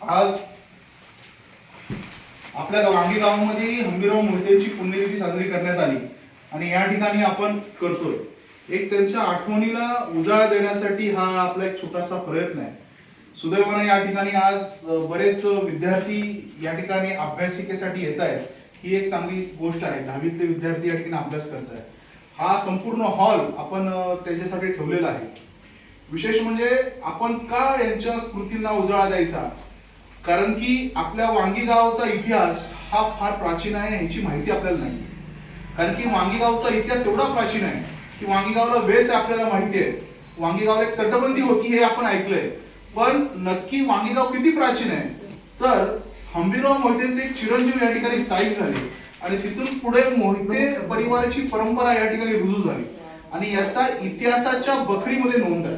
आज आपल्या वांगी गावामध्ये हंबीराव मोहितेची पुण्यतिथी साजरी करण्यात आली. आणि या ठिकाणी आपण करतोय. एक त्यांच्या आठवणीला उजाळा देण्यासाठी हा आपला एक छोटासा प्रयत्न आहे. सुदैवाने या ठिकाणी आज बरेच विद्यार्थी या ठिकाणी अभ्यासिकेसाठी येत आहेत. ही एक चांगली गोष्ट आहे. दहावीतले विद्यार्थी या ठिकाणी अभ्यास करत आहेत हा संपूर्ण हॉल आपण त्याच्यासाठी त्यांच्यासाठी ठेवलेला आहे. विशेष म्हणजे आपण का यांच्या स्मृतींना उजाळा द्यायचा? कारण की आपल्या वांगीगावचा इतिहास हा फार प्राचीन आहे ह्याची माहिती आपल्याला नाही कारण की वांगीगावचा इतिहास एवढा प्राचीन आहे की वांगीगावला वेस आहे आपल्याला माहिती आहे. वांगीगावला एक तटबंदी होती हे आपण ऐकलंय. पण नक्की वांगीगाव किती प्राचीन आहे? तर हंबीराव मोहितेंचे एक चिरंजीव या ठिकाणी स्थायिक झाले. आणि तिथून पुढे मोहिते परिवाराची परंपरा या ठिकाणी रुजू झाली. आणि याचा इतिहासाच्या बखरीमध्ये नोंद आहे.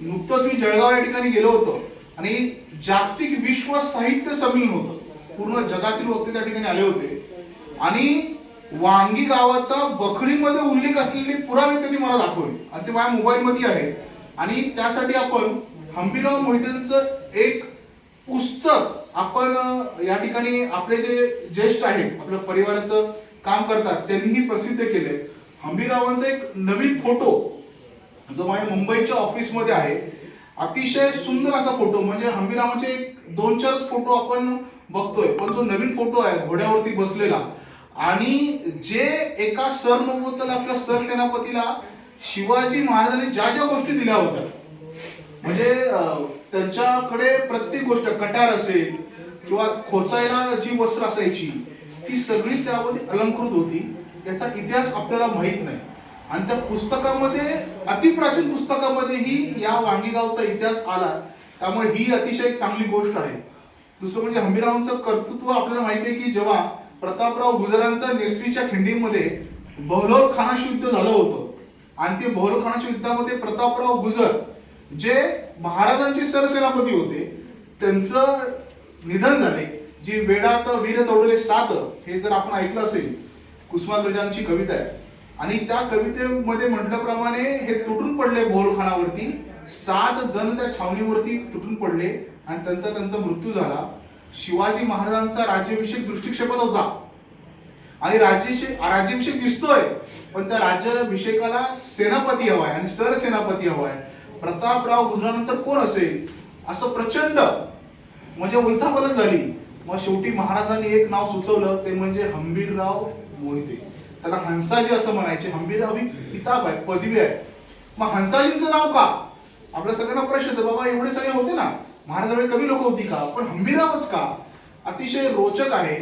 नुकतंच मी जळगाव या ठिकाणी गेलो होतो. आणि जागतिक विश्व साहित्य संमेलन होतं. पूर्ण जगातील वक्ते त्या ठिकाणी आले होते. आणि वांगी गावाचा बखरीमध्ये उल्लेख असलेले पुरावे त्यांनी मला दाखवले. आणि ते माझ्या मोबाईलमध्ये आहे. आणि त्यासाठी आपण हंबीराव मोहितेंचं एक पुस्तक आपण या ठिकाणी आपले जे ज्येष्ठ आहेत आपल्या परिवाराचं काम करतात त्यांनीही प्रसिद्ध केले हंबीरावांचा एक नवीन फोटो जो माझ्या मुंबईच्या ऑफिसमध्ये आहे अतिशय सुंदर असा फोटो म्हणजे हंबीरामाचे एक दोन चार फोटो आपण बघतोय पण जो नवीन फोटो आहे घोड्यावरती बसलेला. आणि जे एका सरनोबतला किंवा सरसेनापतीला शिवाजी महाराजांनी ज्या ज्या गोष्टी दिल्या होत्या म्हणजे त्यांच्याकडे प्रत्येक गोष्ट कटार असेल किंवा खोचायला जी वस्त्र असायची ती सगळी त्यामध्ये अलंकृत होती याचा इतिहास आपल्याला माहीत नाही. आणि त्या पुस्तकामध्ये अतिप्राचीन पुस्तकामध्ये ही या वांगीगावचा इतिहास आला. त्यामुळे ही अतिशय चांगली गोष्ट आहे. दुसरं म्हणजे हंबीरावांचं कर्तृत्व आपल्याला माहिती आहे की जेव्हा प्रतापराव गुजरांचं नेसरीच्या खिंडीमध्ये बहलोर खानाशी युद्ध झालं होतं आणि ते बहलोर खानाच्या युद्धामध्ये प्रतापराव गुजर जे महाराजांचे सरसेनापती होते त्यांचं निधन झाले. जी वेडात वीर तोडले सात हे जर आपण ऐकलं असेल कुसुमाग्रजांची कविता आहे. आणि त्या कवितेमध्ये म्हटल्याप्रमाणे हे तुटून पडले बोरखानावरती सात जण त्या छावणीवरती तुटून पडले आणि त्यांचा त्यांचा मृत्यू झाला. शिवाजी महाराजांचा राज्याभिषेक दृष्टिक्षेपात होता. आणि राज्याभिषेक राज्याभिषेक दिसतोय पण त्या राज्याभिषेकाला सेनापती हवाय आणि सरसेनापती हवाय प्रतापराव गुजरानंतर कोण असेल? असं प्रचंड म्हणजे उलथापालथ झाली. मग शेवटी महाराजांनी एक नाव सुचवलं ते म्हणजे हंबीरराव मोहिते. त्याला हंसाजी असं म्हणायचे. हंबीरराव किताब आहे पदवी आहे. मग हंसाजींचं नाव का? आपल्या सगळ्यांना प्रश्न येतो बाबा एवढे सगळे होते ना. महाराजांकडे कमी लोक होती का? पण हंबीरावच का? अतिशय रोचक आहे.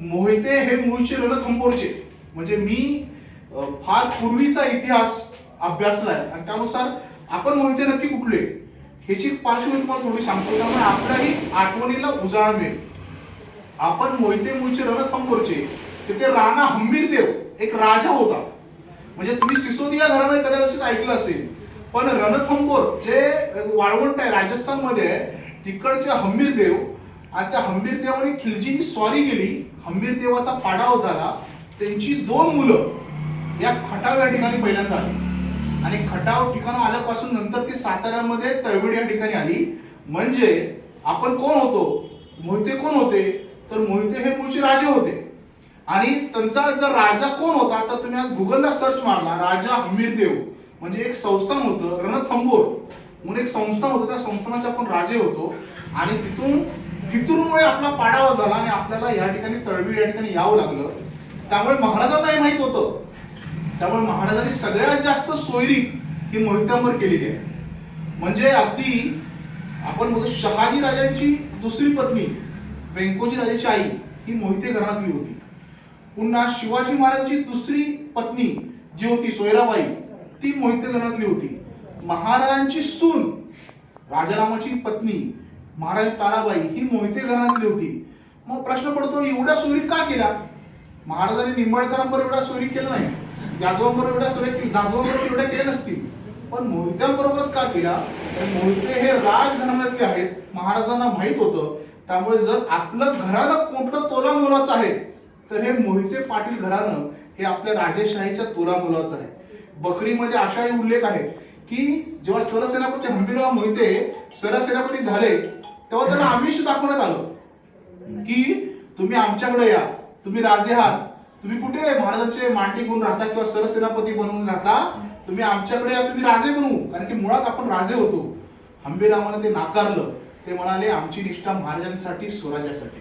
मोहिते हे मूळचे रणथंबोरचे म्हणजे मी फार पूर्वीचा इतिहास अभ्यासलाय. आणि त्यानुसार आपण मोहिते नक्की कुठले? ह्याची पार्श्वभूमी तुम्हाला थोडी सांगतो. त्यामुळे आपल्याही आठवणीला उजाळा मिळेल. आपण मोहिते मूळचे रणथंबोरचे तिथे राणा हंबीरदेव एक राजा होता. म्हणजे तुम्ही सिसोदिया घरामध्ये कदाचित ऐकलं असेल. पण रणथंबोर जे वाळवंट आहे राजस्थानमध्ये आहे तिकडचे हंबीरदेव आणि त्या हंबीरदेवाने खिलजीनी स्वारी गेली हंबीरदेवाचा पाडाव झाला. त्यांची दोन मुलं या खटाव या ठिकाणी पहिल्यांदा आली. आणि खटाव ठिकाण आल्यापासून नंतर ती साताऱ्यामध्ये तळवड या ठिकाणी आली. म्हणजे आपण कोण होतो? मोहिते कोण होते? तर मोहिते हे मूळचे राजे होते. आणि त्यांचा जर राजा कोण होता तर तुम्ही आज गुगलला सर्च मारला राजा हमीरदेव म्हणजे एक संस्थान होतं रणथंबोर. म्हणून एक संस्थान होतं त्या संस्थानाचे आपण राजे होतो. आणि तिथून फितूरमुळे आपला पाडावा झाला आणि आपल्याला या ठिकाणी तळवीड या ठिकाणी यावं लागलं. त्यामुळे महाराजांना हे माहीत होतं. त्यामुळे महाराजांनी सगळ्यात जास्त सोयरी ही मोहित्यांवर केलेली आहे म्हणजे अगदी आपण बघतो शहाजी राजांची दुसरी पत्नी व्यंकोजी राजाची आई ही मोहिते घरातली होती. पुन्हा शिवाजी महाराजांची दुसरी पत्नी जी होती सोयराबाई ती मोहिते घरातली होती. महाराजांची सून राजारामाची पत्नी महाराज ताराबाई ही मोहिते घरातली होती. मग प्रश्न पडतो एवढ्या सोयरी का केल्या महाराजांनी निंबाळकरांबरोबर एवढ्या सोयरी केल्या नाही. जाधवांबरोबर एवढ्या सोयरी केली जाधवांबरोबर एवढ्या केल्या नसतील. पण मोहित्यांबरोबरच का केला? तर मोहिते हे राजघराण्यातले आहेत महाराजांना माहीत होतं. त्यामुळे जर आपलं घरानं कोणतं तोला मुलाचं आहे तर हे मोहिते पाटील घराणं हे आपल्या राजेशाहीच्या तोरा मुलाचं आहे. बकरीमध्ये अशाही उल्लेख आहेत की जेव्हा सरसेनापती हंबीरराव मोहिते सरसेनापती झाले तेव्हा त्यांना आमिष दाखवण्यात आलं की तुम्ही आमच्याकडे या तुम्ही राजे आहात तुम्ही कुठे महाराजांचे मांडली गुण राहता किंवा सरसेनापती बनवून राहता तुम्ही आमच्याकडे या तुम्ही राजे बनवू कारण की मुळात आपण राजे होतो. हंबीरामानं ते नाकारलं. ते म्हणाले आमची निष्ठा महाराजांसाठी स्वराज्यासाठी.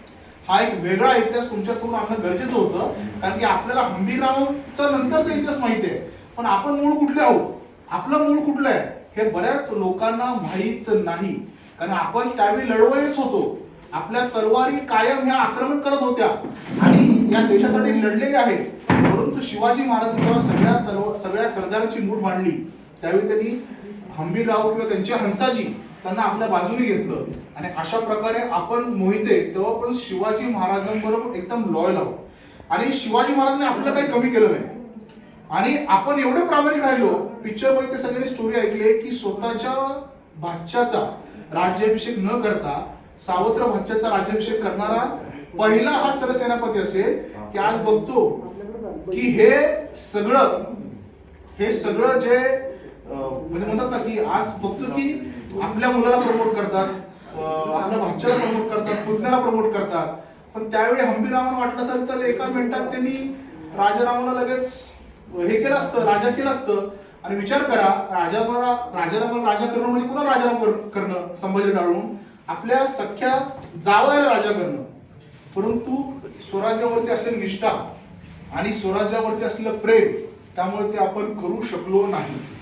हा एक वेगळा इतिहास तुमच्यासमोर आणणं गरजेचं होतं. कारण की आपल्याला हंबीरामचा नंतरचा इतिहास माहिती आहे. पण आपण मूळ कुठले आहोत? आपलं मूळ कुठलं आहे? हे बऱ्याच लोकांना माहीत नाही. कारण आपण त्यावेळी लढवयच होतो. आपल्या तलवारी कायम ह्या आक्रमण करत होत्या. आणि या देशासाठी लढलेले आहेत. परंतु शिवाजी महाराजांच्या जेव्हा सगळ्या तलवार सगळ्या सरदारांची मूठ मांडली त्यावेळी त्यांनी हंबीरराव किंवा त्यांचे हंसाजी त्यांना आपल्या बाजूने घेतलं. आणि अशा प्रकारे आपण मोहिते तेव्हा पण शिवाजी महाराजांबरोबर एकदम लॉयल आहोत. आणि शिवाजी महाराजांनी आपलं काही कमी केलं नाही. आणि आपण एवढे प्रामाणिक राहिलो पिक्चरमध्ये ते सगळ्यांनी स्टोरी ऐकली की स्वतःच्या भाच्याचा राज्याभिषेक न करता सावत्र भाच्याचा राज्याभिषेक करणारा पहिला हा सरसेनापती असेल की आज बघतो की हे सगळं हे सगळं जे म्हणजे म्हणतात ना की आज बघतो की आपल्या मुलाला प्रमोट करतात आपल्या भाच्याला प्रमोट करतात पुतण्याला प्रमोट करतात. पण त्यावेळी हंबीरामानं वाटलं असेल तर एका मिनिटात त्यांनी राजारामाला लगेच हे केलं असतं राजा केलं असतं. आणि विचार करा राजाला राजारामाला राजा करणं म्हणजे पुन्हा राजाराम कर- करणं? संभाजी डाळून आपल्या सख्या जावयाला राजा करणं. परंतु स्वराज्यावरती असलेली निष्ठा आणि स्वराज्यावरती असलेलं प्रेम त्यामुळे ते आपण करू शकलो नाही.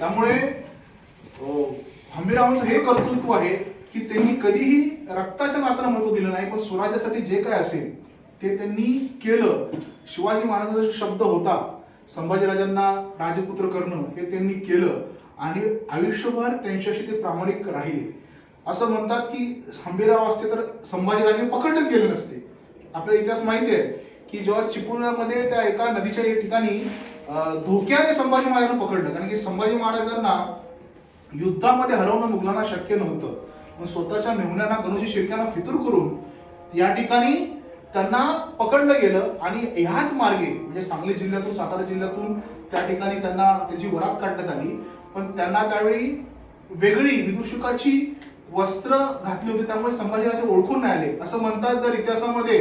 त्यामुळे अं, हंबीरावांचं हे कर्तृत्व आहे की त्यांनी कधीही रक्ताच्या नात्याला महत्त्व दिलं नाही पण स्वराज्यासाठी जे काय असेल ते त्यांनी केलं. शिवाजी महाराजांचा जो शब्द होता संभाजीराजांना राजपुत्र करणं हे त्यांनी केलं. आणि आयुष्यभर त्यांच्याशी ते प्रामाणिक राहिले. असं म्हणतात की हंबीराव असते तर संभाजीराजे पकडलेच गेले नसते. आपल्याला इतिहास माहिती आहे की जेव्हा चिपळूणमध्ये त्या एका नदीच्या या ठिकाणी धोक्याने संभाजी महाराजांना पकडलं. कारण की संभाजी महाराजांना युद्धामध्ये हरवणं मुघलांना शक्य नव्हतं. मग स्वतःच्या मेहुण्यांना गणोजी शेळक्यांना फितूर करून या ठिकाणी त्यांना पकडलं गेलं आणि ह्याच मार्गे म्हणजे सांगली जिल्ह्यातून सातारा जिल्ह्यातून त्या ठिकाणी त्यांना त्यांची वरात काढण्यात आली. पण त्यांना त्यावेळी वेगळी विदूषकाची वस्त्र घातली होती. त्यामुळे संभाजीराजे ओळखून नाही आले. असं म्हणतात जर इतिहासामध्ये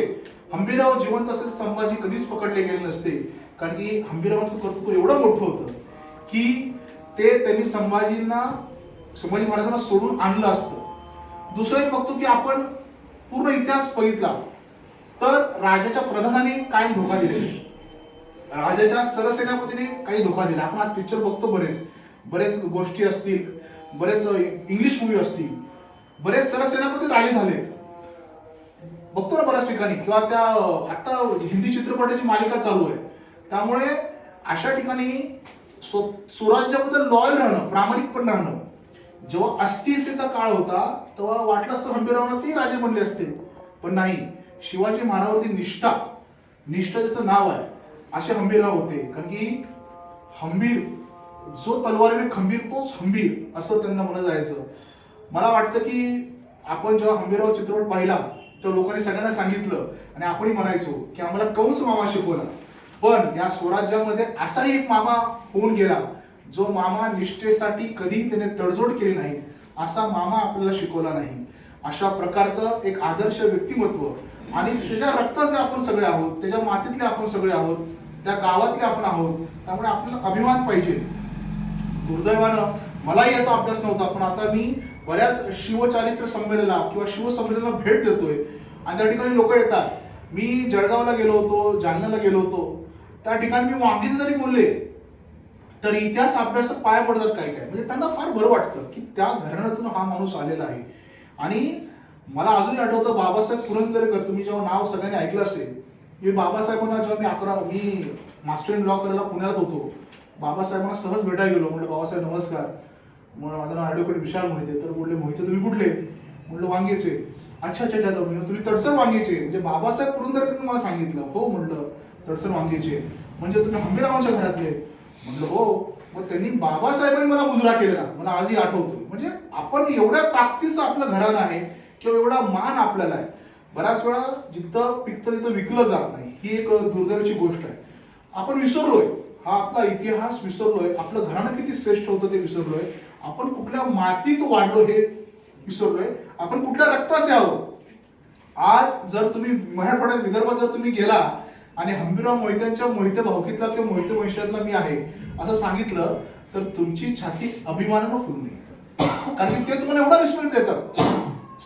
हंबीराव जिवंत असेल तर संभाजी कधीच पकडले गेले नसते. कारण की हंबीरावांचं कर्तृत्व एवढं मोठं होतं की ते त्यांनी संभाजींना संभाजी महाराजांना सोडून आणलं असतं. दुसरं एक बघतो की आपण पूर्ण इतिहास बघितला तर राजाच्या प्रधानाने काय धोका दिला राजाच्या सरसेनापतीने काही धोका दिला आपण आज पिक्चर बघतो बरेच. बरेच गोष्टी असतील बरेच इंग्लिश मूवी असतील बरेच सरसेनापती राजे झालेत बघतो ना बऱ्याच ठिकाणी किंवा त्या आता हिंदी चित्रपटाची मालिका चालू आहे. त्यामुळे अशा ठिकाणी स्व- स्वराज्याबद्दल लॉयल राहणं प्रामाणिकपण राहणं जेव्हा अस्थिरतेचा काळ होता तेव्हा वाटलं असं हंबीरावांना ते राजे बनले असते. पण नाही शिवाजी महाराजांवरती निष्ठा निष्ठा ज्याचं नाव आहे असे हंबीरराव होते. कारण की हंबीर जो तलवारीने खंबीर तोच हंबीर असं त्यांना म्हणत जायचं. मला वाटतं की आपण जेव्हा हंबीरराव चित्रपट पाहिला तर लोकांनी सगळ्यांना सांगितलं आणि आपणही म्हणायचो की आम्हाला कंस मामा शिकवला. पण या स्वराज्यामध्ये असाही एक मामा होऊन गेला जो मामा निष्ठेसाठी कधीही त्याने तडजोड केली नाही असा मामा आपल्याला शिकवला नाही. अशा प्रकारचं एक आदर्श व्यक्तिमत्व आणि त्याच्या रक्ताचे आपण सगळे आहोत त्याच्या मातीतले आपण सगळे आहोत त्या गावातले आपण आहोत त्यामुळे आपल्याला अभिमान पाहिजे. दुर्दैवानं मलाही याचा अभ्यास नव्हता पण आता मी बऱ्याच शिवचारित्र संमेलनाला किंवा शिवसंमेलनाला भेट देतोय. आणि त्या ठिकाणी लोक येतात. मी जळगावला गेलो होतो जालन्याला गेलो होतो. त्या ठिकाणी मी वांगीचे जरी बोलले तर इतिहास अभ्यासक पाया पडतात काय काय म्हणजे त्यांना फार बरं वाटतं की त्या घराण्यातून हा माणूस आलेला आहे. आणि मला अजूनही आठवतं बाबासाहेब पुरंदरेकर तुम्ही जेव्हा नाव सगळ्यांनी ऐकलं असेल मी बाबासाहेबांना जेव्हा मी अकरा मी मास्टर इन लॉ करायला पुण्यात होतो बाबासाहेबांना सहज भेटायला गेलो. म्हटलं बाबासाहेब नमस्कार. मग माझं नाव ॲडव्होकेट विशाल मोहिते. तर बोलले मोहिते तुम्ही कुठले? म्हटलं वांगेचे. अच्छा अच्छा अच्छा तुम्ही तुम्ही तडसर वांगेचे. म्हणजे बाबासाहेब पुरंदरेकर मला सांगितलं. हो म्हटलं. तडसर वांगेचे म्हणजे तुम्ही हंबीरावांच्या घरातले म्हणलं हो मग त्यांनी बाबासाहेबांनी मला मुजरा केलेला. मला आजही आठवतोय. म्हणजे आपण एवढ्या ताकदीचं आपलं घराणं आहे किंवा एवढा मान आपल्याला आहे. बऱ्याच वेळा जिथं पिकतं तिथं विकलं जात नाही. ही एक दुर्दैवाची गोष्ट आहे. आपण विसरलोय. हा आपला इतिहास विसरलोय. आपलं घराणं किती श्रेष्ठ होतं ते विसरलोय. आपण कुठल्या मातीत वाढलो हे विसरलोय. आपण कुठल्या रक्ताचे आहोत? आज जर तुम्ही मराठवाड्यात विदर्भात जर तुम्ही गेला आणि हंबीराव मोहित्यांच्या मोहिते भावकीतला किंवा मोहिते वंशातला मी आहे असं सांगितलं तर तुमची छाती अभिमानानं फुलून येईल. कारण की ते तुम्हाला एवढा रिस्पेक्ट देतात.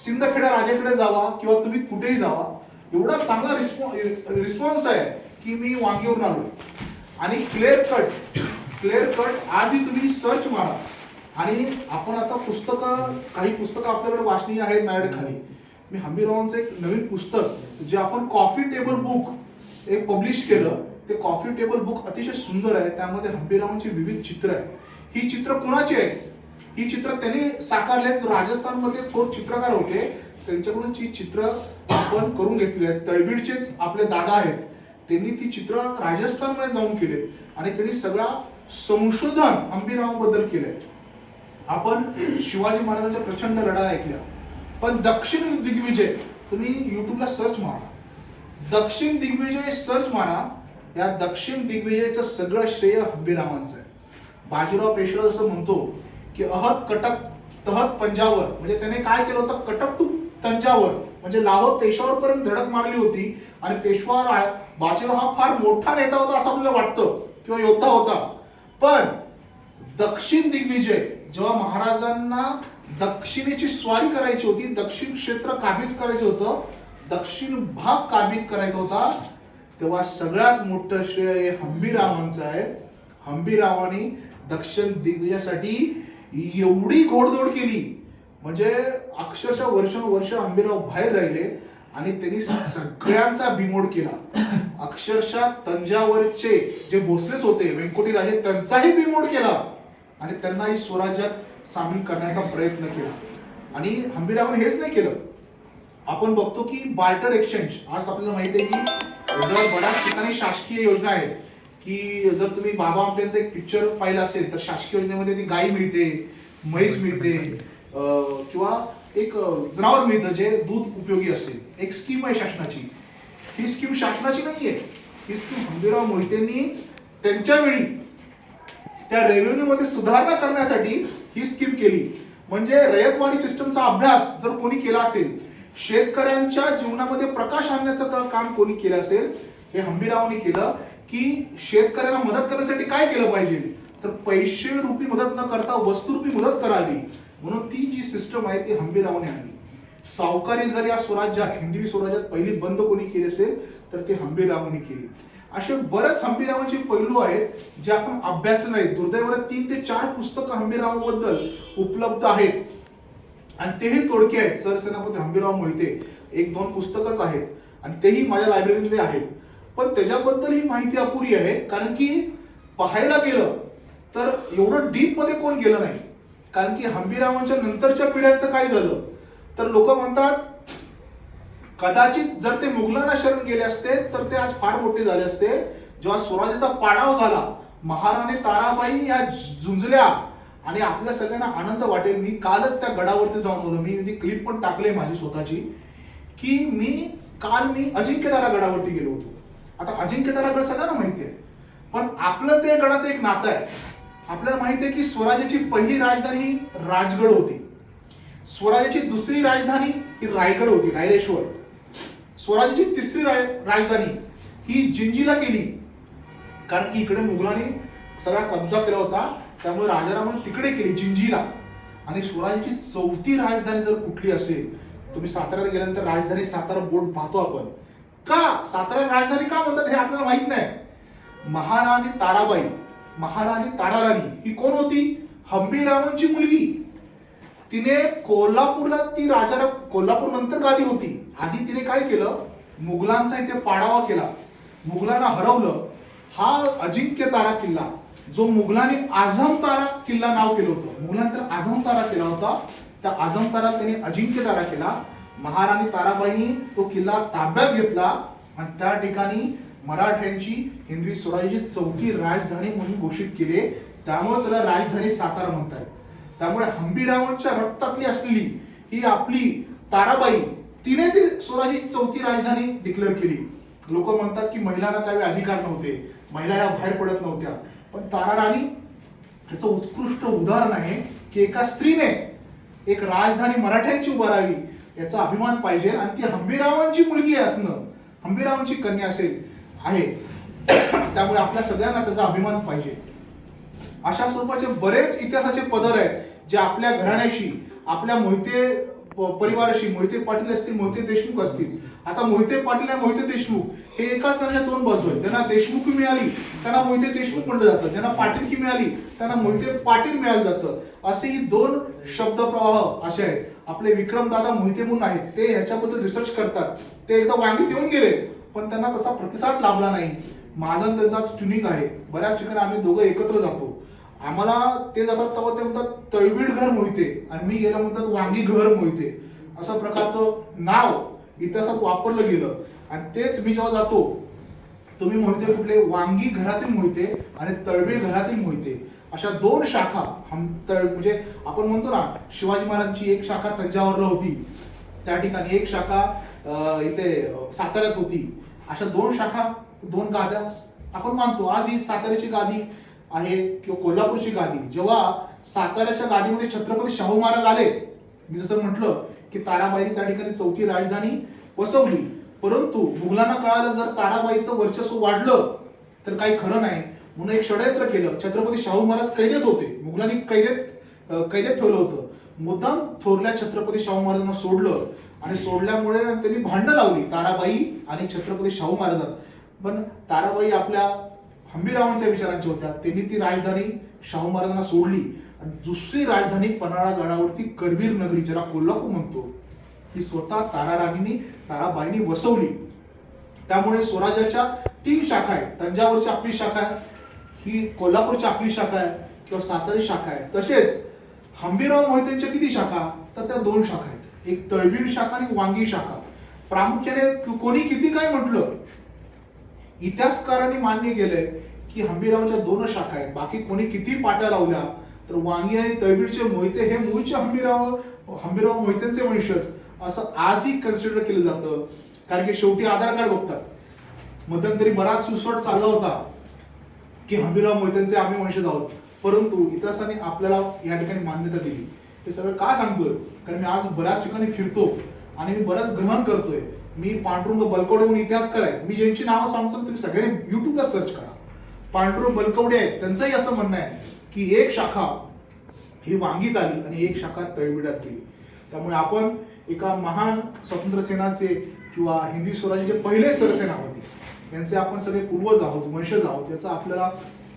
सिंदखेडा राजाकडे जावा किंवा तुम्ही कुठेही जावा एवढा चांगला रिस्पॉन्स रिस्पॉन्स आहे की मी वांगीवरून आलो आणि क्लिअर कट क्लिअर कट आजही तुम्ही सर्च मारा. आणि आपण आता पुस्तकं काही पुस्तकं आपल्याकडे वाचनीय आहेत माझ्याकडे खाली. मी हंबीरावांचं एक नवीन पुस्तक जे आपण कॉफी टेबल बुक एक पब्लिश केलं ते कॉफी टेबल बुक अतिशय सुंदर आहे. त्यामध्ये हंबीरावांची विविध चित्र आहेत. ही चित्र कोणाची आहेत? ही चित्र त्यांनी साकारलेत राजस्थानमध्ये थोर चित्रकार होते. त्यांच्याकडून ही चित्र आपण करून घेतली आहेत. तळबीडचेच आपले दादा आहेत. त्यांनी ती चित्र राजस्थानमध्ये जाऊन केले आणि त्यांनी सगळा संशोधन हंबीरावांबद्दल केलंय आपण शिवाजी महाराजांच्या प्रचंड लढा ऐकल्या. पण दक्षिण दिग्विजय तुम्ही युट्यूबला सर्च मारा. दक्षिण दिग्विजय सर्च मारा. या दक्षिण दिग्विजयचं सगळं श्रेय हंबीरामांचं आहे. बाजीराव पेशवे असं म्हणतो की अहत कटक तहत पंजावर. म्हणजे त्याने काय केलं होतं? कटक टू तंजावर. म्हणजे लाहोर पेशावर पर्यंत धडक मारली होती. आणि पेशवा बाजीराव हा फार मोठा नेता होता असं आपल्याला वाटतं. किंवा योद्धा होता. पण दक्षिण दिग्विजय जेव्हा महाराजांना दक्षिणेची स्वारी करायची होती दक्षिण क्षेत्र काबीज करायचं होतं दक्षिण भाग काबीज करायचा होता तेव्हा सगळ्यात मोठं श्रेय हे हंबीरावांचं आहे. हंबीरावांनी दक्षिण दिग्विजयासाठी एवढी घोडदोड केली. म्हणजे अक्षरशः वर्षानुवर्ष हंबीराव बाहेर राहिले आणि त्यांनी सगळ्यांचा बिमोड केला. अक्षरशः तंजावरचे जे भोसलेच होते व्यंकोटी राजे त्यांचाही बिमोड केला आणि त्यांनाही स्वराज्यात सामील करण्याचा प्रयत्न केला. आणि हंबीरावाने हेच नाही केलं. आपण बघतो की बार्टर एक्सचेंज आज आपल्याला माहिती आहे की जर बऱ्याच ठिकाणी शासकीय योजना आहेत की जर तुम्ही बाबा आमट्यांचा एक पिक्चर पाहिला असेल तर शासकीय योजनेमध्ये ती गाय मिळते म्हैस मिळते किंवा एक जनावर मिळतं जे दूध उपयोगी असेल. एक स्कीम आहे शासनाची. ही स्कीम शासनाची नाहीये. ही स्कीम हंबीराव मोहितेंनी त्यांच्या वेळी त्या रेव्हेन्यू मध्ये सुधारणा करण्यासाठी ही स्कीम केली. म्हणजे रयतवाडी सिस्टमचा अभ्यास जर कोणी केला असेल शेतकऱ्यांच्या जीवनामध्ये प्रकाश आणण्याचं का- काम कोणी केलं असेल हे हंबीरावनी केलं की शेतकऱ्यांना मदत करण्यासाठी काय केलं पाहिजे? तर पैसे रुपी मदत न करता वस्तुरूपी मदत करावी. म्हणून ती जी सिस्टम आहे ती हंबीरावने आणली. सावकारी जर या स्वराज्यात हिंदवी स्वराज्यात पहिली बंद कोणी केली असेल तर ते हंबीरावने केली. असे बरेच हंबीरावांचे पैलू आहेत जे आपण अभ्यासले नाहीत. दुर्दैवाने तीन ते चार पुस्तकं हंबीरावाबद्दल उपलब्ध आहेत. आणि तेही तोडके आहेत. सरसेनापती हंबीराव मोहिते एक दोन पुस्तकच आहेत आणि तेही माझ्या लायब्ररीमध्ये आहेत. पण त्याच्याबद्दल ही माहिती अपुरी आहे कारण की पाहायला गेलं तर एवढं डीपमध्ये कोण गेलं नाही. कारण की हंबीरावांच्या नंतरच्या पिढ्यांचं काय झालं? तर लोक म्हणतात कदाचित जर ते मुघलांना शरण गेले असते तर ते आज फार मोठे झाले असते. जेव्हा स्वराज्याचा पाडाव झाला महाराणी ताराबाई या झुंजल्या आणि आपल्या सगळ्यांना आनंद वाटेल. मी कालच त्या गडावरती जाऊन आलो. मी ती क्लिप पण टाकले माझी स्वतःची की मी काल मी अजिंक्यतारा गडावरती गेलो होतो. आता अजिंक्यतारा गड सगळ्यांना माहिती आहे पण आपलं ते गडाचं एक नातं आहे. आपल्याला माहिती आहे की स्वराज्याची पहिली राजधानी ही राजगड होती. स्वराज्याची दुसरी राजधानी ही रायगड होती रायरेश्वर. स्वराज्याची तिसरी राय राजधानी ही जिंजीला केली. कारण की इकडे मुघलांनी सगळा कब्जा केला होता. त्यामुळे राजारामाने तिकडे केली जिंजीला आणि स्वराज्याची चौथी राजधानी जर कुठली असेल तुम्ही साताऱ्याला गेल्यानंतर राजधानी सातारा बोर्ड पाहतो आपण. का? सातारा राजधानी का म्हणतात हे आपल्याला माहीत नाही. महाराणी ताराबाई महाराणी ताराराणी ही कोण होती? हंबीरामांची मुलगी. तिने कोल्हापूरला ती राजाराम कोल्हापूर नंतर गादी होती. आधी तिने काय केलं? मुघलांचा इथे पाडावा केला. मुघलांना हरवलं. हा अजिंक्य तारा किल्ला. जो मुघलांनी आझम तारा किल्ला नाव केलं होतं. मुघलांतर आझम तारा केला होता. त्या आझम तारा अजिंक्य तारा केला. महाराणी ताराबाईंनी तो किल्ला ताब्यात घेतला आणि त्या ठिकाणी मराठ्यांची हिंदवी स्वराज्याची चौथी राजधानी म्हणून घोषित केले. त्यामुळे त्याला राजधानी सातारा म्हणतात. त्यामुळे हंबीरावांच्या रक्तातली असलेली ही आपली ताराबाई तिने ती स्वराज्याची चौथी राजधानी डिक्लेअर केली. लोक म्हणतात की महिलांना त्यावेळी अधिकार नव्हते. महिला या बाहेर पडत नव्हत्या. पण तारा राणी ह्याचं उत्कृष्ट उदाहरण आहे की एका स्त्रीने एक राजधानी मराठ्यांची उभारावी याचा अभिमान पाहिजे. आणि ती हंबीरावांची मुलगी असणं. हंबीरावांची कन्या असेल आहे. त्यामुळे आपल्या सगळ्यांना त्याचा अभिमान पाहिजे. अशा स्वरूपाचे बरेच इतिहासाचे पदर आहेत जे आपल्या घराण्याशी आपल्या मोहिते परिवाराशी मोहिते पाटील असतील मोहिते देशमुख असतील. आता मोहिते पाटील आणि मोहिते देशमुख हे एकाच नाण्याच्या दोन बाजू आहेत. ज्यांना देशमुखी मिळाली त्यांना मोहिते देशमुख म्हणलं जातं. ज्यांना पाटीलकी मिळाली त्यांना मोहिते पाटील मिळालं जातं. असे ही दोन शब्दप्रवाह असे आहेत. आपले विक्रमदादा मोहिते म्हणून आहेत. ते ह्याच्याबद्दल रिसर्च करतात. ते एकदा वांगी येऊन गेले पण त्यांना तसा प्रतिसाद लाभला नाही. माझा आणि त्यांचाच ट्युनिंग आहे. बऱ्याच ठिकाणी आम्ही दोघं एकत्र जातो. आम्हाला ते जातात तेव्हा ते म्हणतात तळवीड घर मोहिते. आणि मी गेलं म्हणतात वांगी घर मोहिते. असं प्रकारचं नाव इतिहासात वापरलं गेलं. आणि तेच मी जेव्हा जातो तुम्ही मोहिते कुठले? वांगी घरातील मोहिते आणि तळवीड घरातील मोहिते. अशा दोन शाखा हम तळ म्हणजे आपण म्हणतो ना शिवाजी महाराजांची एक शाखा तंजावरला होती. त्या ठिकाणी एक शाखा इथे साताऱ्यात होती. अशा दोन शाखा दोन गाद्या आपण मानतो. आज ही साताऱ्याची गादी आहे किंवा कोल्हापूरची गादी. जेव्हा साताऱ्याच्या गादीमध्ये छत्रपती शाहू महाराज आले मी जसं म्हटलं की ताराबाईने त्या ठिकाणी चौथी राजधानी वसवली. परंतु मुघलांना कळालं जर ताराबाईचं वर्चस्व वाढलं तर काही खरं नाही. म्हणून एक षडयंत्र केलं. छत्रपती शाहू महाराज कैदेत होते. मुघलांनी कैदेत कैदेत ठेवलं होतं. मुद्दाम थोरल्या छत्रपती शाहू महाराजांना सोडलं आणि सोडल्यामुळे त्यांनी भांडणं लावली ताराबाई आणि छत्रपती शाहू महाराजात. पण ताराबाई आपल्या हंबीरावांच्या विचारांच्या होत्या. त्यांनी ती राजधानी शाहू महाराजांना सोडली. आणि दुसरी राजधानी पन्हाळा गडावरती करवीर नगरी ज्याला कोल्हापूर म्हणतो ही स्वतः ताराराणींनी ताराबाईंनी वसवली. त्यामुळे स्वराज्याच्या तीन शाखा आहेत. तंजावरची आपली शाखा आहे ही कोल्हापूरची आपली शाखा आहे किंवा सातारी शाखा आहे. तसेच हंबीराव मोहितेंच्या किती शाखा? तर त्या दोन शाखा आहेत. एक तळबीड शाखा आणि वांगी शाखा. प्रामुख्याने कोणी किती काय म्हटलं? इतिहासकारांनी मान्य केलंय की हंबीरावच्या दोन शाखा आहेत. बाकी कोणी किती पाट्या लावल्या तर वांगी आणि तळबीडचे मोहिते हे मूळचे हंबीराव हंबीराव मोहितेचे वंशज. असं आजही कन्सिडर केलं जातं. कारण की शेवटी आधार कार्ड बघतात. मध्यंतरी बराच सुसवाट चालला होता की हंबीराव मोहितेंचे आम्ही वंशज आहोत. परंतु इतिहासाने आपल्याला या ठिकाणी मान्यता दिली. हे सगळं का सांगतोय? कारण मी आज बऱ्याच ठिकाणी फिरतो आणि मी बरंच ग्रहण करतोय. मी पांडुरंग बलकोडे म्हणून इतिहास कराय मी ज्यांची नावं सांगतो तुम्ही सगळ्यांनी युट्यूबला सर्च करा. पांडुरंग बलकवडे आहेत त्यांचंही असं म्हणणं आहे की एक शाखा ही वांगीत आली आणि एक शाखा तळबिडात गेली. त्यामुळे आपण एका महान स्वतंत्र सेनाचे किंवा हिंदी स्वराज्याचे पहिले सरसेनापती यांचे आपण सगळे पूर्वज आहोत वंशज आहोत याचा आपल्याला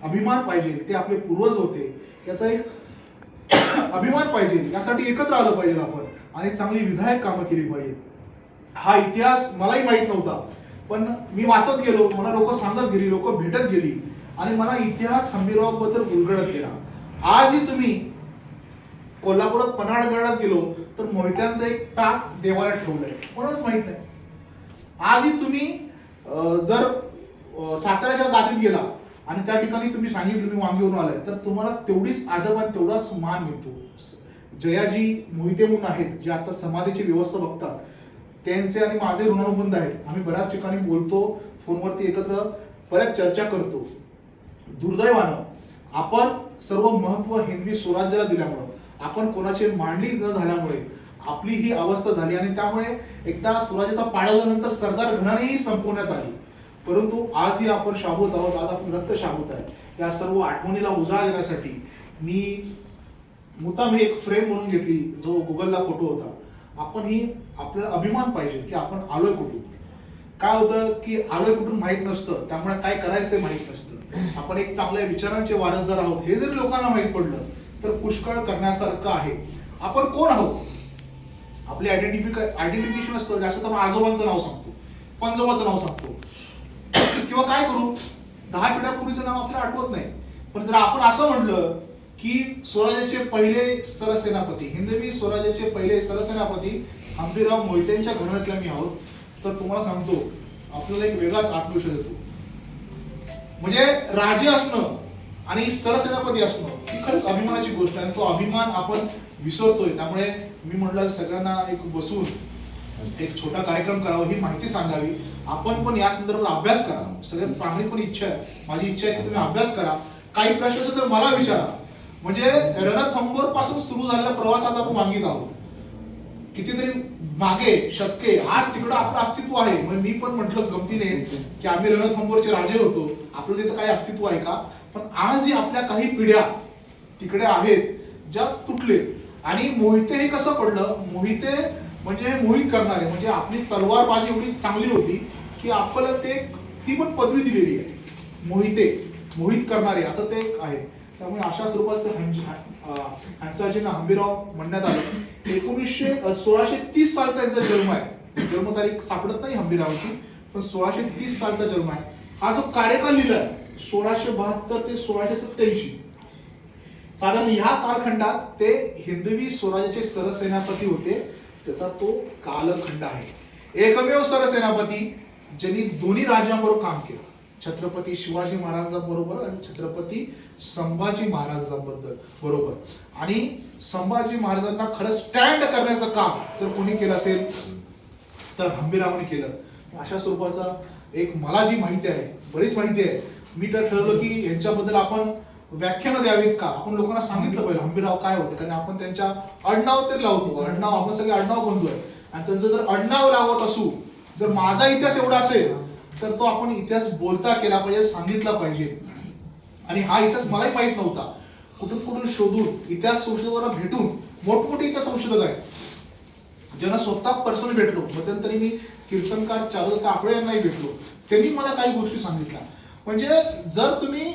अभिमान पाहिजे ते आपले पूर्वज होते याचा एक अभिमान पाहिजे यासाठी एकत्र आलं पाहिजे आपण आणि चांगली विधायक कामं केली पाहिजे. हा इतिहास मलाही माहीत नव्हता पण मी वाचत गेलो मला लोक सांगत गेली लोक भेटत गेली आणि मला इतिहास हंबीरावबद्दल उलगडत गेला आजही तुम्ही कोल्हापुरात पन्हाळगडात गेलो तर मोहित्यांचं एक टाक देवाला ठेवलंय. कोणालाच माहीत नाही. आजही तुम्ही जर साताऱ्याच्या गादीत गेला आणि त्या ठिकाणी तुम्ही सांगितलं मी वांगीवरून आलाय तर तुम्हाला तेवढीच आदब आणि तेवढाच मान मिळतो. जयाजी मोहिते म्हणून आहेत जे आता समाधीची व्यवस्था बघतात. त्यांचे आणि माझे ऋणानुबंध आहेत. आम्ही बऱ्याच ठिकाणी बोलतो फोनवरती एकत्र बऱ्याच चर्चा करतो. दुर्दैवानं आपण सर्व महत्त्व हिंदवी स्वराज्याला दिल्यामुळं आपण कोणाची मांडणी न झाल्यामुळे आपली ही अवस्था झाली आणि त्यामुळे एकदा स्वराज्याचा पाडवल्यानंतर सरदार घराणेही संपवण्यात आली. परंतु आजही आपण शाबूत आहोत आज आपण रक्त शाबूत आहे. या सर्व आठवणीला उजाळा देण्यासाठी मी मुद्दाम ही एक फ्रेम म्हणून घेतली जो गुगलला फोटो होता. आपण ही आपल्याला अभिमान पाहिजे की आपण आलोय कुठून. काय होतं की आलोय कुठून माहीत नसतं त्यामुळे काय करायचं ते माहीत नसतं. आपण एक चांगल्या विचारांचे वारसदार आहोत हे जरी लोकांना माहीत पडलं तर पुष्कळ करण्यासारखं आहे. आपण कोण आहोत? आपले आयडेंटिफिक आयडेंटिफिकेशन असतं जास्त तर आजोबांचं नाव सांगतो पंजोबाचं नाव सांगतो. किंवा काय करू? दहा पिढ्यापूर्वीचं नाव आपल्याला आठवत नाही. पण जर आपण असं म्हटलं की स्वराज्याचे पहिले सरसेनापती हिंदवी स्वराज्याचे पहिले सरसेनापती हंबीराव मोहित्यांच्या घराण्यातल्या मी आहोत तर तुम्हाला सांगतो आपल्याला एक वेगळाच आत्मविश्वास येतो. म्हणजे राजे असणं आणि सरसेनापती असणं ही खरंच अभिमानाची गोष्ट आहे. आणि तो अभिमान आपण विसरतोय. त्यामुळे मी म्हटलं सगळ्यांना एक बसून एक छोटा कार्यक्रम करावा ही माहिती सांगावी. आपण पण या संदर्भात अभ्यास करा. सगळ्यात प्रामाणिकपणे इच्छा आहे. माझी इच्छा आहे की तुम्ही अभ्यास करा. काही प्रश्न असेल तर मला विचारा. म्हणजे रणथंबोरपासून सुरू झालेल्या प्रवासाचा आपण मागित आहोत. कितीतरी मागे शतके आज तिकडं आपलं अस्तित्व आहे. मग मी पण म्हटलं गमतीने की आम्ही रणथंबोरचे राजे होतो. आपलं तिथं काही अस्तित्व आहे का? पण आजही आपल्या काही पिढ्या तिकडे आहेत ज्या तुटले. आणि मोहिते हे कसं पडलं? मोहिते म्हणजे हे मोहित करणारे. म्हणजे आपली तलवारबाजी एवढी चांगली होती की आपल्याला ते ती पण पदवी दिलेली आहे. मोहिते मोहित करणारे असं ते एक आहे. त्यामुळे अशा स्वरूपाचं हंज- हंसाजींना हंबीराव म्हणण्यात आलं. एकोणीसशे सोळाशे तीस सालचा यांचा जन्म आहे. जन्मतारीख सापडत नाही हंबीरावची पण सोळाशे तीस सालचा जन्म आहे. हा जो कार्यकाल लिहिला आहे सोळाशे बहात्तर ते सोळाशे सत्याऐंशी साधारण ह्या कालखंडात ते हिंदवी स्वराज्याचे सरसेनापती होते. त्याचा तो कालखंड आहे. एकमेव सरसेनापती ज्यांनी दोन्ही राज्यांबरोबर काम केलं. छत्रपती शिवाजी महाराजांबरोबर आणि छत्रपती संभाजी महाराजांबद्दल बरोबर. आणि संभाजी महाराजांना खरं स्टँड करण्याचं काम जर कोणी केलं असेल तर हंबीरावने केलं. अशा स्वरूपाचा एक मला जी माहिती आहे बरीच माहिती आहे. मी तर ठरवलं की यांच्याबद्दल आपण व्याख्यानं द्यावीत का? आपण लोकांना सांगितलं पाहिजे हंबीराव काय होते? कारण आपण त्यांच्या अडनाव तरी लावतो अडनाव आपण सगळे अडनाव बंधू आहे आणि त्यांचं जर अडनाव लावत असू जर माझा इतिहास एवढा असेल तर तो आपण इतिहास बोलता केला पाहिजे सांगितला पाहिजे. आणि हा इतिहास मलाही माहीत नव्हता. कुठून कुठून शोधून इतिहास संशोधकांना भेटून मोठमोठे इतिहास संशोधक आहेत. ज्यांना स्वतः पर्सनल भेटलो. मध्यंतरी मी कीर्तनकार चारुदत्त आफळे यांनाही भेटलो. त्यांनी मला काही गोष्टी सांगितल्या. म्हणजे जर तुम्ही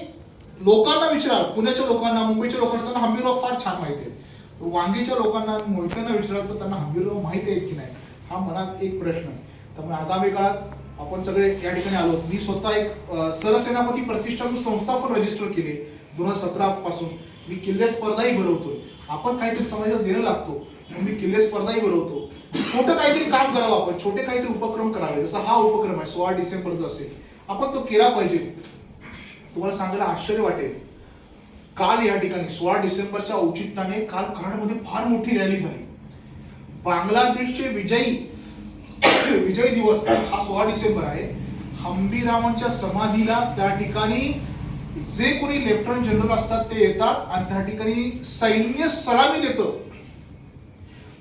लोकांना विचाराल पुण्याच्या लोकांना मुंबईच्या लोकांना त्यांना हंबीरराव फार छान माहिती आहे वांगीच्या लोकांना मोहित्यांना विचाराल तर त्यांना हंबीरराव माहिती आहे की नाही? हा मनात एक प्रश्न आहे. त्यामुळे आगामी काळात आपण सगळे या ठिकाणी आलो. मी स्वतः एक सरसेनापती प्रतिष्ठान संस्था पण रजिस्टर केली दोन हजार सतरा पासून. मी किल्ले स्पर्धाही भरवतोय आपण काहीतरी समाजात देणं लागतो मी किल्ले स्पर्धाही भरवतो छोटं काहीतरी काम करावं आपण छोटे काहीतरी उपक्रम करावे. जसं हा उपक्रम आहे सोळा डिसेंबरचा असेल. आपण तो केला पाहिजे. तुम्हाला सांगायला आश्चर्य वाटेल. काल या ठिकाणी सोळा डिसेंबरच्या औचित्याने काल कराडमध्ये फार मोठी रॅली झाली. बांगलादेशचे विजयी विजय दिवस हा सोळा डिसेंबर आहे. हंबीरावांच्या समाधीला त्या ठिकाणी जे कोणी लेफ्टनंट जनरल असतात ते येतात आणि त्या ठिकाणी सैन्य सलामी देत.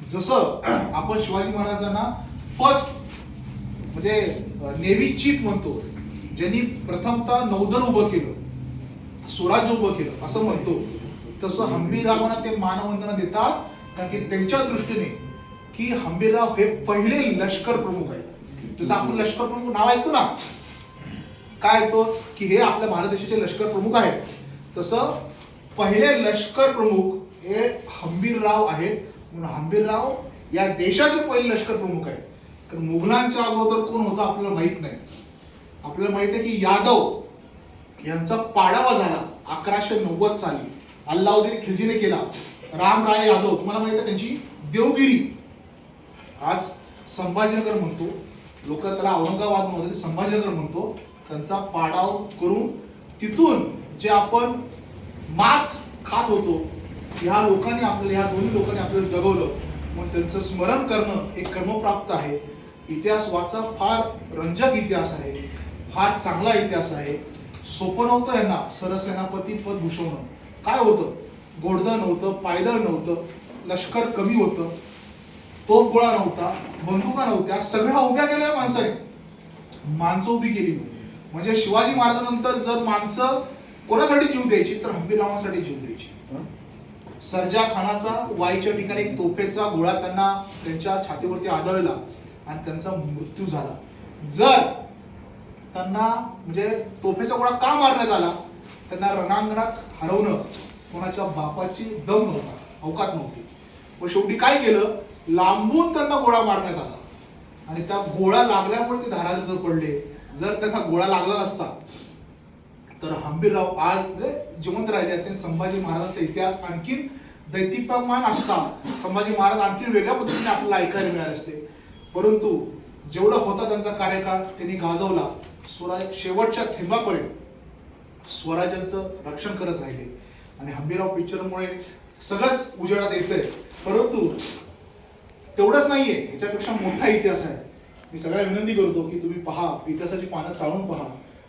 जसं आपण शिवाजी महाराजांना फर्स्ट म्हणजे नेव्ही चीफ म्हणतो ज्यांनी प्रथमतः नौदल उभं केलं स्वराज्य उभं केलं असं म्हणतो. तसं हंबीररावांना ते मानवंदना देतात कारण की त्यांच्या दृष्टीने की हंबीरराव हे पहिले लष्कर प्रमुख आहेत. जसं आपण लष्कर प्रमुख नाव ऐकतो ना काय ऐकतो? की हे आपल्या भारत देशाचे लष्कर प्रमुख आहेत. तसं पहिले लष्कर प्रमुख हे हंबीरराव आहेत. म्हणून हंबीरराव या देशाचे पहिले लष्कर प्रमुख आहेत. कारण मुघलांच्या अगोदर कोण होता आपल्याला माहीत नाही. आपल्याला माहीत आहे की यादव यांचा पाडावा झाला अकराशे नव्वद साली. अल्लाउद्दीन खिलजीने केला. रामराय यादव तुम्हाला माहीत आहे त्यांची देवगिरी. आज संभाजीनगर म्हणतो लोक त्याला औरंगाबाद म्हणतो संभाजीनगर म्हणतो त्यांचा पाडाव करून तिथून जे आपण मात खात होतो ह्या लोकांनी आपल्याला ह्या दोन्ही लोकांनी आपल्याला जगवलं. मग त्यांचं स्मरण करणं एक कर्मप्राप्त आहे. इतिहास वाचा फार रंजक इतिहास आहे. फार चांगला इतिहास आहे. सोपं नव्हतं यांना सरसेनापती पद भूषवणं. काय होतं? गोडदं नव्हतं पायदळ नव्हतं लष्कर कमी होतं. तो गोळा नव्हता बंदुका नव्हत्या सगळ्या उभ्या केल्या माणसाने माणसं उभी केली. म्हणजे शिवाजी महाराजांनंतर जर माणसं कोणासाठी जीव द्यायची तर हंबीररावांसाठी जीव द्यायची. सरजा खानाचा वाईच्या ठिकाणी तोफेचा गोळा त्यांना त्यांच्या छातीवरती आदळला आणि त्यांचा मृत्यू झाला. जर त्यांना म्हणजे तोफेचा गोळा का मारण्यात आला? त्यांना रणांगणात हरवणं कोणाच्या बापाची दम नव्हता अवकात नव्हती. व शेवटी काय केलं? लांबून त्यांना गोळा मारण्यात आला. आणि त्या गोळा लागल्यामुळे ते धारात पडले जर त्यांना गोळा लागला नसता तर हंबीरराव आज जिवंत राहिले असते संभाजी महाराजांचा इतिहास आणखीन दैतिकमान असता. संभाजी महाराज आणखी वेगळ्या पद्धतीने आपल्याला ऐकायला मिळाले असते. परंतु जेवढा होता त्यांचा कार्यकाळ त्यांनी गाजवला. स्वराज शेवटच्या थेंबापर्यंत स्वराज्यांचं रक्षण करत राहिले. आणि हंबीराव पिक्चरमुळे सगळंच उजेडात येतंय. परंतु तेवढंच नाहीये. याच्यापेक्षा मोठा इतिहास आहे. मी सगळ्या विनंती करतो की तुम्ही पहा इतिहासाची पानं चाळून पहा.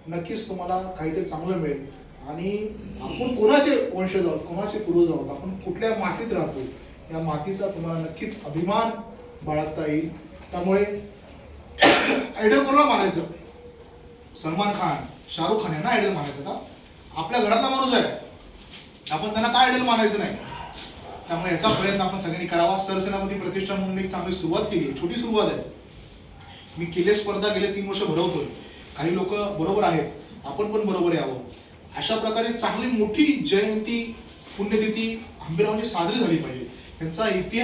नक्कीच तुम्हाला काहीतरी चांगलं मिळेल. आणि आपण कोणाचे वंशज आहोत कोणाचे पूर्वज आहोत आपण कुठल्या मातीत राहतो या मातीचा तुम्हाला नक्कीच अभिमान बाळगता येईल. त्यामुळे आयडल कोणाला मानायचं? सलमान खान शाहरुख खान यांना आयडल मानायचं का? आपल्या घरातला माणूस आहे. आपण त्यांना काय आयडल मानायचं नाही? त्यामुळे याचा प्रयत्न आपण सगळ्यांनी करावा. सरसेनापती प्रतिष्ठान म्हणून एक चांगली सुरुवात केली आहे. छोटी सुरुवात आहे. मी केले स्पर्धा गेले तीन वर्ष भरवतोय. काही लोक बरोबर आहेत. आपण पण बरोबर यावं. अशा प्रकारे चांगली मोठी जयंती पुण्यतिथी आंबेरावांची साजरी झाली पाहिजे. त्यांचा इतिहास